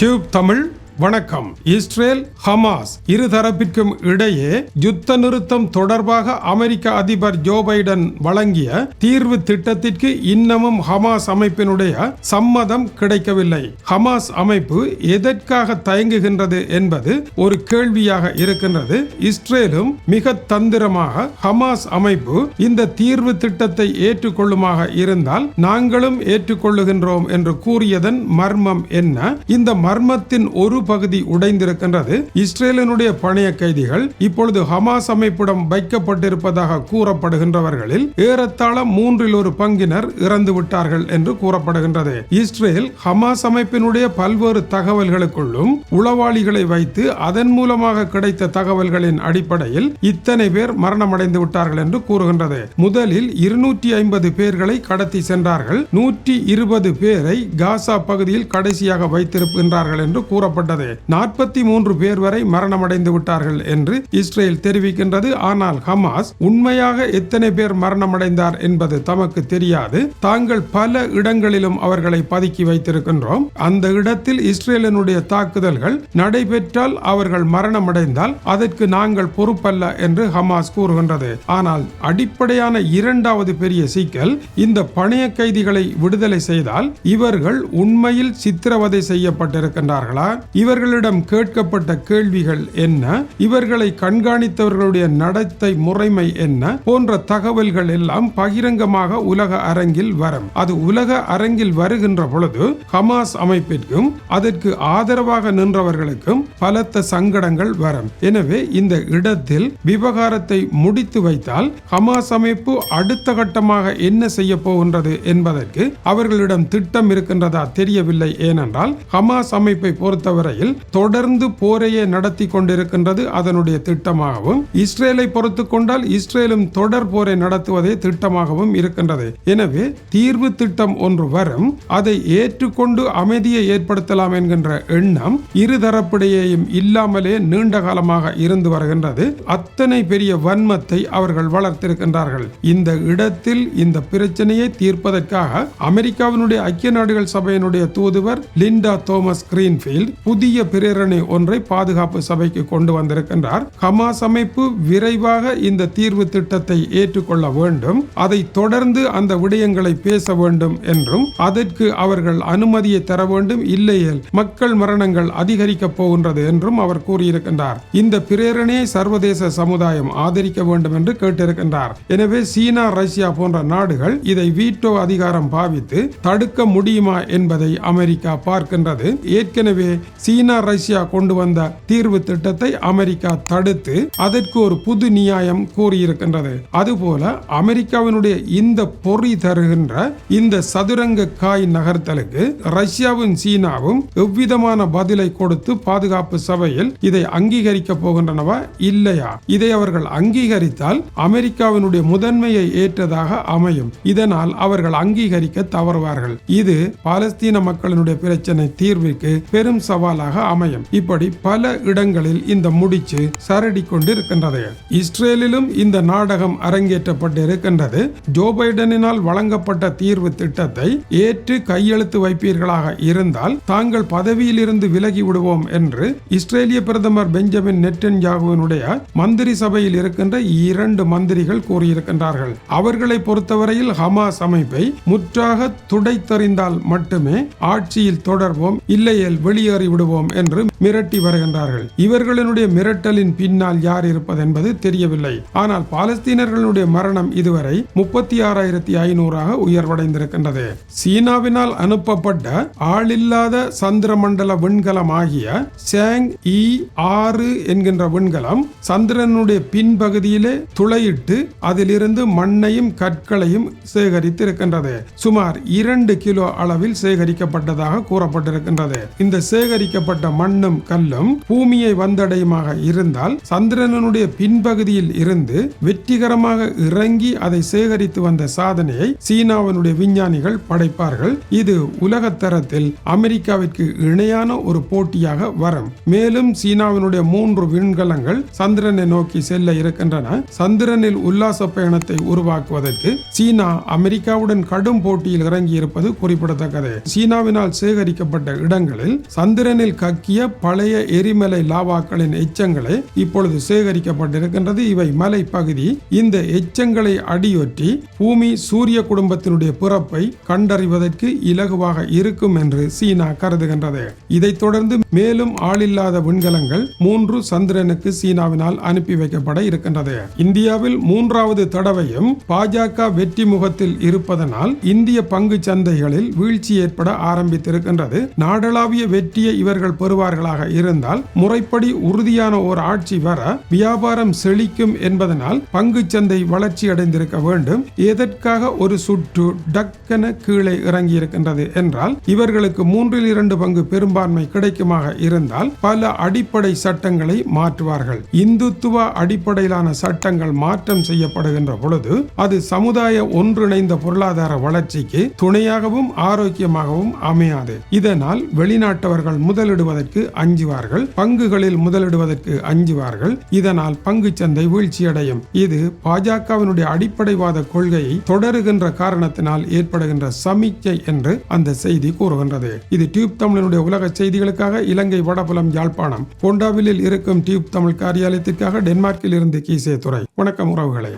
Tube Tamil வணக்கம். Israel Hamas இருதரப்பிற்கும் இடையே யுத்த நிறுத்தம் தொடர்பாக அமெரிக்க அதிபர் ஜோ பைடன் வழங்கிய தீர்வு திட்டத்திற்கு இன்னமும் ஹமாஸ் அமைப்பினுடைய சம்மதம் கிடைக்கவில்லை. ஹமாஸ் அமைப்பு எதற்காக தயங்குகின்றது என்பது ஒரு கேள்வியாக இருக்கின்றது. இஸ்ரேலும் மிக தந்திரமாக ஹமாஸ் அமைப்பு இந்த தீர்வு திட்டத்தை ஏற்றுக்கொள்ளுமாக இருந்தால் நாங்களும் ஏற்றுக்கொள்ளுகின்றோம் என்று கூறியதன் மர்மம் என்ன? இந்த மர்மத்தின் ஒரு பகுதி உடைந்திருக்கின்றது. இஸ்ரேலினுடைய பணைய கைதிகள் இப்பொழுது ஹமாஸ் அமைப்பிடம் வைக்கப்பட்டிருப்பதாக கூறப்படுகின்றவர்களில் ஏறத்தாழ மூன்றில் ஒரு பங்கினர் இறந்து விட்டார்கள் என்று கூறப்படுகின்றது. இஸ்ரேல் ஹமாஸ் அமைப்பினுடைய பல்வேறு தகவல்களுக்குள்ளும் உளவாளிகளை வைத்து அதன் மூலமாக கிடைத்த தகவல்களின் அடிப்படையில் இத்தனை பேர் மரணமடைந்து விட்டார்கள் என்று கூறுகின்றது. முதலில் இருநூற்றி ஐம்பது பேர்களை கடத்தி சென்றார்கள். நூற்றி இருபது பேரை காசா பகுதியில் கடைசியாக வைத்திருக்கின்றார்கள் என்று கூறப்பட்டது நாற்பத்தி மூன்று பேர் வரை மரணமடைந்து விட்டார்கள் என்று இஸ்ரேல் தெரிவிக்கின்றது. ஆனால் ஹமாஸ் உண்மையாக எத்தனை பேர் மரணமடைந்தார் என்பது தமக்கு தெரியாது. தாங்கள் பல இடங்களிலும் அவர்களை பதுக்கி வைத்திருக்கின்றோம். அந்த இடத்தில் இஸ்ரேலினுடைய தாக்குதல்கள் நடைபெற்றால் அவர்கள் மரணமடைந்தால் அதற்கு நாங்கள் பொறுப்பல்ல என்று ஹமாஸ் கூறுகின்றது. ஆனால் அடிப்படையான இரண்டாவது பெரிய சிக்கல் இந்த பணைய கைதிகளை விடுதலை செய்தால் இவர்கள் உண்மையில் சித்திரவதை செய்யப்பட்டிருக்கின்றார்களா? இவர்களிடம் கேட்கப்பட்ட கேள்விகள் என்ன? இவர்களை கண்காணித்தவர்களுடைய நடத்தை முறைமை என்ன? போன்ற தகவல்கள் எல்லாம் பகிரங்கமாக உலக அரங்கில் வரும். அது உலக அரங்கில் வருகின்ற பொழுது ஹமாஸ் அமைப்பிற்கும் அதற்கு ஆதரவாக நின்றவர்களுக்கும் பலத்த சங்கடங்கள் வரும். எனவே இந்த இடத்தில் விவகாரத்தை முடித்து வைத்தால் ஹமாஸ் அமைப்பு அடுத்த கட்டமாக என்ன செய்ய போகின்றது என்பதற்கு அவர்களிடம் திட்டம் இருக்கின்றதா தெரியவில்லை. ஏனென்றால் ஹமாஸ் அமைப்பை இஸ்ரேல் தொடர்ந்து போரையே நடத்தி கொண்டிருக்கின்றது அதனுடைய திட்டமாகவும் இஸ்ரேலை பொறுத்து கொண்டால் இஸ்ரேலும் தொடர் போரை நடத்துவதே திட்டமாகவும் இருக்கின்றது. எனவே தீர்வு திட்டம் ஒன்று வரும் அதை ஏற்றுக்கொண்டு அமைதியை ஏற்படுத்தலாம் என்கின்ற எண்ணம் இருதரப்பிடையேயும் இல்லாமலே நீண்ட காலமாக இருந்து வருகின்றது. அத்தனை பெரிய வன்மத்தை அவர்கள் வளர்த்திருக்கின்றார்கள். இந்த இடத்தில் இந்த பிரச்சனையை தீர்ப்பதற்காக அமெரிக்காவினுடைய ஐக்கிய நாடுகள் சபையினுடைய தூதுவர் லிண்டா தோமஸ் கிரீன்ஃபீல்ட் புதிய பிரேரணை ஒன்றை பாதுகாப்பு சபைக்கு கொண்டு வந்திருக்கின்றார். ஹமாஸ் அமைப்பு விரைவாக இந்த தீர்வு திட்டத்தை ஏற்றுக்கொள்ள வேண்டும். அதை தொடர்ந்து அந்த விடயங்களை பேச வேண்டும் என்றும் அதற்கு அவர்கள் அனுமதியை தர வேண்டும். இல்லையேல் மக்கள் மரணங்கள் அதிகரிக்க போகின்றது என்றும் அவர் கூறியிருக்கின்றார். இந்த பிரேரணையை சர்வதேச சமுதாயம் ஆதரிக்க வேண்டும் என்று கேட்டிருக்கின்றார். எனவே சீனா ரஷ்யா போன்ற நாடுகள் இதை வீட்டோ அதிகாரம் பாவித்து தடுக்க முடியுமா என்பதை அமெரிக்கா பார்க்கின்றது. ஏற்கனவே சீனா ரஷ்யா கொண்டு வந்த தீர்வு திட்டத்தை அமெரிக்கா தடுத்து அதற்கு ஒரு புது நியாயம் கூறியிருக்கின்றது. அதுபோல அமெரிக்காவினுடைய இந்த பொறி தருகின்ற இந்த சதுரங்க காய் நகர்த்தலுக்கு ரஷ்யாவும் சீனாவும் எவ்விதமான பதிலை கொடுத்து பாதுகாப்பு சபையில் இதை அங்கீகரிக்க போகின்றனவா இல்லையா? இதை அவர்கள் அங்கீகரித்தால் அமெரிக்காவினுடைய முதன்மையை ஏற்றதாக அமையும். இதனால் அவர்கள் அங்கீகரிக்க தவறுவார்கள். இது பாலஸ்தீன மக்களினுடைய பிரச்சனை தீர்விற்கு பெரும் சவால் சவாலாக அமையும். இப்படி பல இடங்களில் இந்த முடிச்சு சரடி கொண்டிருக்கின்றது. இஸ்ரேலிலும் இந்த நாடகம் அரங்கேற்றப்பட்டிருக்கின்றது. ஜோ பைடனினால் வழங்கப்பட்ட தீர்வு திட்டத்தை ஏற்று கையெழுத்து வைப்பீர்களாக இருந்தால் தாங்கள் பதவியில் இருந்து விலகி விடுவோம் என்று இஸ்ரேலிய பிரதமர் பெஞ்சமின் நெட்டன்யாகுவினுடைய மந்திரி சபையில் இருக்கின்ற இரண்டு மந்திரிகள் கூறியிருக்கின்றார்கள். அவர்களை பொறுத்தவரையில் ஹமாஸ் அமைப்பை முற்றாக துடைத்தறிந்தால் மட்டுமே ஆட்சியில் தொடர்வோம் இல்லையேல் வெளியேறி விடுவோம் என்று மிரட்டி வருகின்றார்கள். இவர்களினுடைய மிரட்டலின் பின்னால் யார் இருப்பது என்பது தெரியவில்லை. ஆனால் பாலஸ்தீனர்களுடைய மரணம் இதுவரை முப்பத்தி ஆறாயிரத்தி ஐநூறாக உயர்வடைந்திருக்கின்றது. சீனாவினால் அனுப்பப்பட்ட ஆளில்லாத சந்திரமண்டல விண்கலம் ஆகிய சேங் இ ஆறு என்கின்ற விண்கலம் சந்திரனுடைய பின்பகுதியிலே துளையிட்டு அதிலிருந்து மண்ணையும் கற்களையும் சேகரித்து இருக்கின்றது சுமார் இரண்டு கிலோ அளவில் சேகரிக்கப்பட்டதாக கூறப்பட்டிருக்கின்றது. இந்த சேகரிக்க சேகரிக்கப்பட்ட மண்ணும் கல்லும் பூமியை வந்தடையுமாக இருந்தால் சந்திரனுடைய பின்பகுதியில் இருந்து வெற்றிகரமாக இறங்கி அதை சேகரித்து வந்த சாதனையை சீனாவினுடைய விஞ்ஞானிகள் படைப்பார்கள். இது உலக தரத்தில் அமெரிக்காவிற்கு இணையான ஒரு போட்டியாக வரும். மேலும் சீனாவினுடைய மூன்று விண்கலங்கள் சந்திரனை நோக்கி செல்ல இருக்கின்றன. சந்திரனில் உல்லாச பயணத்தை உருவாக்குவதற்கு சீனா அமெரிக்காவுடன் கடும் போட்டியில் இறங்கி இருப்பது குறிப்பிடத்தக்கது. சீனாவினால் சேகரிக்கப்பட்ட இடங்களில் சந்திரனில் பூமியில் கக்கிய பழைய எரிமலை லாவாக்களின் எச்சங்களை இப்பொழுது சேகரிக்கப்பட்டிருக்கின்றது. இவை மலை பகுதி இந்த எச்சங்களை அடியொற்றி பூமி சூரிய குடும்பத்தினுடைய பிறப்பை கண்டறிவதற்கு இலகுவாக இருக்கும் என்று சீனா கருதுகின்றது. இதைத் தொடர்ந்து மேலும் ஆளில்லாத விண்கலங்கள் மூன்று சந்திரனுக்கு சீனாவினால் அனுப்பி வைக்கப்பட இருக்கின்றது. இந்தியாவில் மூன்றாவது தடவையும் பாஜக வெற்றி முகத்தில் இருப்பதனால் இந்திய பங்கு சந்தைகளில் வீழ்ச்சி ஏற்பட ஆரம்பித்திருக்கின்றது. நாடளாவிய வெற்றியை இவர் இவர்கள் பெறுவார்களாக இருந்தால் முறைப்படி உறுதியான ஒரு ஆட்சி வர வியாபாரம் செழிக்கும் என்பதனால் பங்கு சந்தை வளர்ச்சி அடைந்திருக்க வேண்டும். எதற்காக ஒரு சுற்று டக்கென கீழே இறங்கி இருக்கின்றது என்றால் இவர்களுக்கு மூன்றில் இரண்டு பங்கு பெரும்பான்மை கிடைக்குமாக இருந்தால் பல அடிப்படை சட்டங்களை மாற்றுவார்கள். இந்துத்துவ அடிப்படையிலான சட்டங்கள் மாற்றம் செய்யப்படுகின்ற பொழுது அது சமுதாய ஒன்றிணைந்த பொருளாதார வளர்ச்சிக்கு துணையாகவும் ஆரோக்கியமாகவும் அமையாது. இதனால் வெளிநாட்டவர்கள் முதல் முதலிடுவதற்கு அஞ்சுவார்கள் பங்குகளில் முதலிடுவதற்கு அஞ்சுவார்கள். இதனால் பங்கு சந்தை வீழ்ச்சியடையும். இது பாஜகவினுடைய அடிப்படைவாத கொள்கையை தொடருகின்ற காரணத்தினால் ஏற்படுகின்ற சமிக்கை என்று அந்த செய்தி கூறுகின்றது. இது டியூப் தமிழனுடைய உலக செய்திகளுக்காக இலங்கை வடபுலம் யாழ்ப்பாணம் கொண்டாவிலில் இருக்கும் டியூப் தமிழ் காரியாலயத்திற்காக டென்மார்க்கில் இருந்து கீசே துறை வணக்கம் உறவுகளே.